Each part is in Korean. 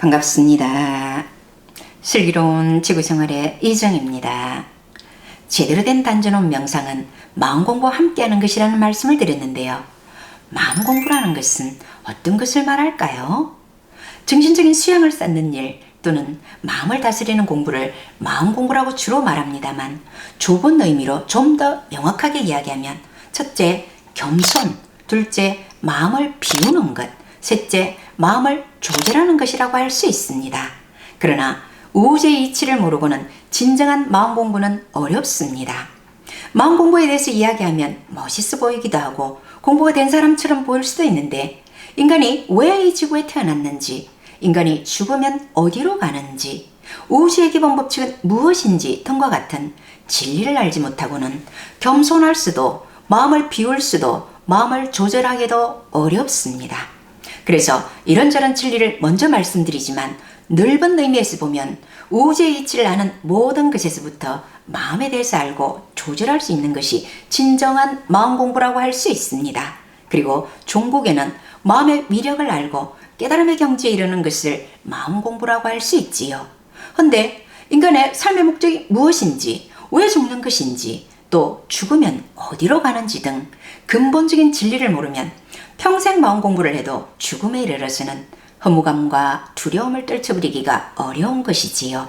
반갑습니다. 슬기로운 지구생활의 이정입니다. 제대로 된 단전원 명상은 마음 공부와 함께하는 것이라는 말씀을 드렸는데요. 마음 공부라는 것은 어떤 것을 말할까요? 정신적인 수양을 쌓는 일 또는 마음을 다스리는 공부를 마음 공부라고 주로 말합니다만 좁은 의미로 좀 더 명확하게 이야기하면 첫째, 겸손, 둘째, 마음을 비우는 것, 셋째, 마음을 조절하는 것이라고 할 수 있습니다. 그러나 우주의 이치를 모르고는 진정한 마음 공부는 어렵습니다. 마음 공부에 대해서 이야기하면 멋있어 보이기도 하고 공부가 된 사람처럼 보일 수도 있는데 인간이 왜 이 지구에 태어났는지, 인간이 죽으면 어디로 가는지, 우주의 기본 법칙은 무엇인지 등과 같은 진리를 알지 못하고는 겸손할 수도 마음을 비울 수도 마음을 조절하기도 어렵습니다. 그래서 이런저런 진리를 먼저 말씀드리지만 넓은 의미에서 보면 우주의 이치를 아는 모든 것에서부터 마음에 대해서 알고 조절할 수 있는 것이 진정한 마음 공부라고 할 수 있습니다. 그리고 종국에는 마음의 위력을 알고 깨달음의 경지에 이르는 것을 마음 공부라고 할 수 있지요. 근데 인간의 삶의 목적이 무엇인지, 왜 죽는 것인지, 또 죽으면 어디로 가는지 등 근본적인 진리를 모르면 평생 마음 공부를 해도 죽음에 이르러서는 허무감과 두려움을 떨쳐버리기가 어려운 것이지요.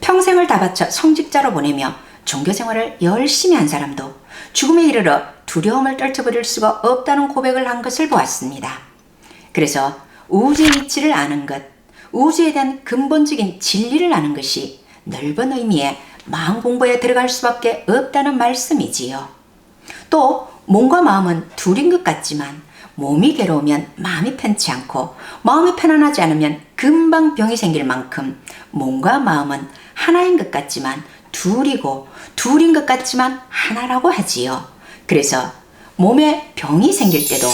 평생을 다 바쳐 성직자로 보내며 종교 생활을 열심히 한 사람도 죽음에 이르러 두려움을 떨쳐버릴 수가 없다는 고백을 한 것을 보았습니다. 그래서 우주의 이치를 아는 것, 우주에 대한 근본적인 진리를 아는 것이 넓은 의미의 마음 공부에 들어갈 수밖에 없다는 말씀이지요. 또 몸과 마음은 둘인 것 같지만 몸이 괴로우면 마음이 편치 않고 마음이 편안하지 않으면 금방 병이 생길 만큼 몸과 마음은 하나인 것 같지만 둘이고 둘인 것 같지만 하나라고 하지요. 그래서 몸에 병이 생길 때도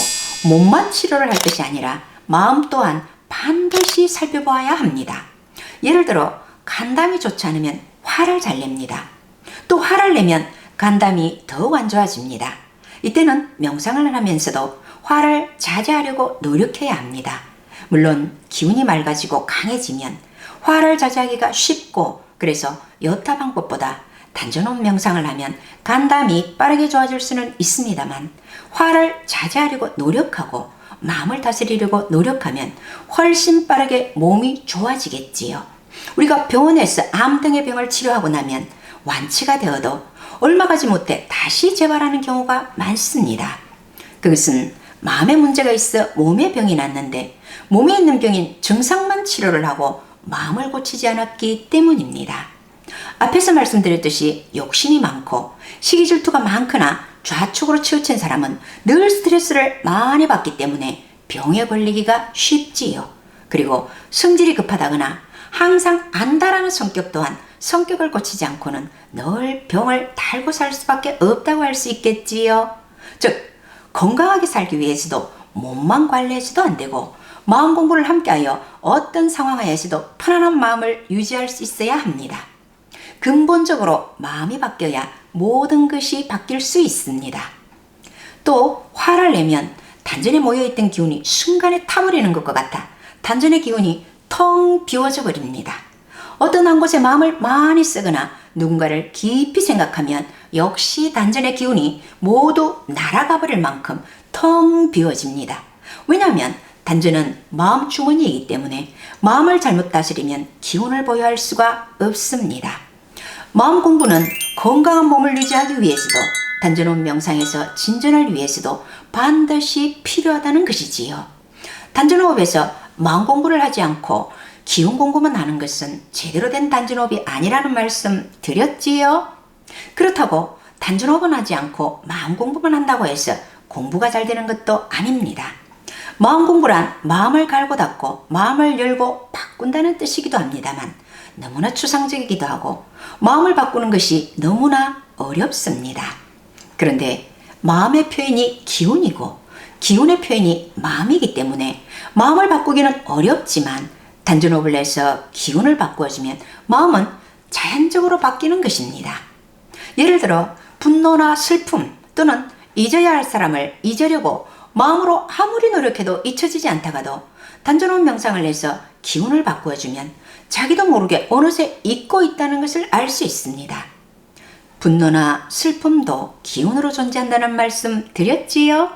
몸만 치료를 할 것이 아니라 마음 또한 반드시 살펴보아야 합니다. 예를 들어 간담이 좋지 않으면 화를 잘 냅니다. 또 화를 내면 간담이 더욱 안 좋아집니다. 이때는 명상을 하면서도 화를 자제하려고 노력해야 합니다. 물론 기운이 맑아지고 강해지면 화를 자제하기가 쉽고 그래서 여타 방법보다 단전원 명상을 하면 간담이 빠르게 좋아질 수는 있습니다만 화를 자제하려고 노력하고 마음을 다스리려고 노력하면 훨씬 빠르게 몸이 좋아지겠지요. 우리가 병원에서 암 등의 병을 치료하고 나면 완치가 되어도 얼마 가지 못해 다시 재발하는 경우가 많습니다. 그것은 마음에 문제가 있어 몸에 병이 났는데 몸에 있는 병인 증상만 치료를 하고 마음을 고치지 않았기 때문입니다. 앞에서 말씀드렸듯이 욕심이 많고 시기 질투가 많거나 좌측으로 치우친 사람은 늘 스트레스를 많이 받기 때문에 병에 걸리기가 쉽지요. 그리고 성질이 급하다거나 항상 안다라는 성격 또한 성격을 고치지 않고는 늘 병을 달고 살 수밖에 없다고 할 수 있겠지요. 즉, 건강하게 살기 위해서도 몸만 관리해서도 안 되고 마음 공부를 함께하여 어떤 상황 하에서도 편안한 마음을 유지할 수 있어야 합니다. 근본적으로 마음이 바뀌어야 모든 것이 바뀔 수 있습니다. 또 화를 내면 단전에 모여있던 기운이 순간에 타버리는 것과 같아 단전의 기운이 텅 비워져 버립니다. 어떤 한 곳에 마음을 많이 쓰거나 누군가를 깊이 생각하면 역시 단전의 기운이 모두 날아가 버릴 만큼 텅 비워집니다. 왜냐하면 단전은 마음 주머니이기 때문에 마음을 잘못 다스리면 기운을 보유할 수가 없습니다. 마음 공부는 건강한 몸을 유지하기 위해서도 단전원 명상에서 진전을 위해서도 반드시 필요하다는 것이지요. 단전호흡에서 마음 공부를 하지 않고 기운 공부만 하는 것은 제대로 된 단전호흡이 아니라는 말씀 드렸지요. 그렇다고 단전호흡은 하지 않고 마음 공부만 한다고 해서 공부가 잘 되는 것도 아닙니다. 마음 공부란 마음을 갈고 닫고 마음을 열고 바꾼다는 뜻이기도 합니다만 너무나 추상적이기도 하고 마음을 바꾸는 것이 너무나 어렵습니다. 그런데 마음의 표현이 기운이고 기운의 표현이 마음이기 때문에 마음을 바꾸기는 어렵지만 단전호흡을 내서 기운을 바꾸어주면 마음은 자연적으로 바뀌는 것입니다. 예를 들어 분노나 슬픔 또는 잊어야 할 사람을 잊으려고 마음으로 아무리 노력해도 잊혀지지 않다가도 단전호흡 명상을 해서 기운을 바꾸어주면 자기도 모르게 어느새 잊고 있다는 것을 알 수 있습니다. 분노나 슬픔도 기운으로 존재한다는 말씀 드렸지요?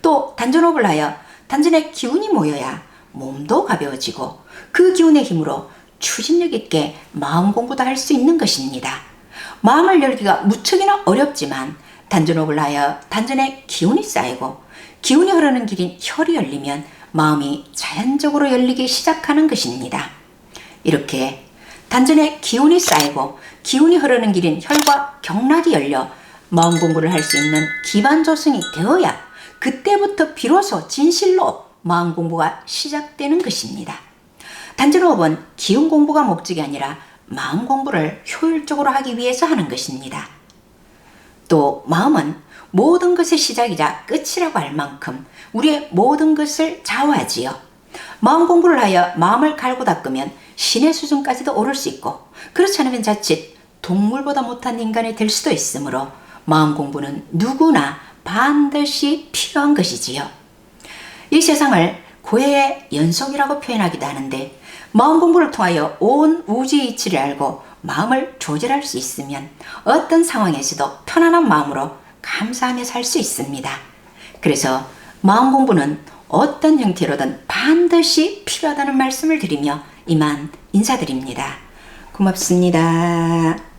또 단전호흡을 하여 단전에 기운이 모여야 몸도 가벼워지고 그 기운의 힘으로 추진력 있게 마음 공부도 할 수 있는 것입니다. 마음을 열기가 무척이나 어렵지만 단전호흡을 하여 단전에 기운이 쌓이고 기운이 흐르는 길인 혈이 열리면 마음이 자연적으로 열리기 시작하는 것입니다. 이렇게 단전에 기운이 쌓이고 기운이 흐르는 길인 혈과 경락이 열려 마음 공부를 할 수 있는 기반 조성이 되어야 그때부터 비로소 진실로 마음 공부가 시작되는 것입니다. 단전호흡은 기운 공부가 목적이 아니라 마음 공부를 효율적으로 하기 위해서 하는 것입니다. 또 마음은 모든 것의 시작이자 끝이라고 할 만큼 우리의 모든 것을 좌우하지요. 마음 공부를 하여 마음을 갈고 닦으면 신의 수준까지도 오를 수 있고 그렇지 않으면 자칫 동물보다 못한 인간이 될 수도 있으므로 마음 공부는 누구나 반드시 필요한 것이지요. 이 세상을 고해의 연속이라고 표현하기도 하는데 마음 공부를 통하여 온 우주의 이치를 알고 마음을 조절할 수 있으면 어떤 상황에서도 편안한 마음으로 감사하며 살 수 있습니다. 그래서 마음 공부는 어떤 형태로든 반드시 필요하다는 말씀을 드리며 이만 인사드립니다. 고맙습니다.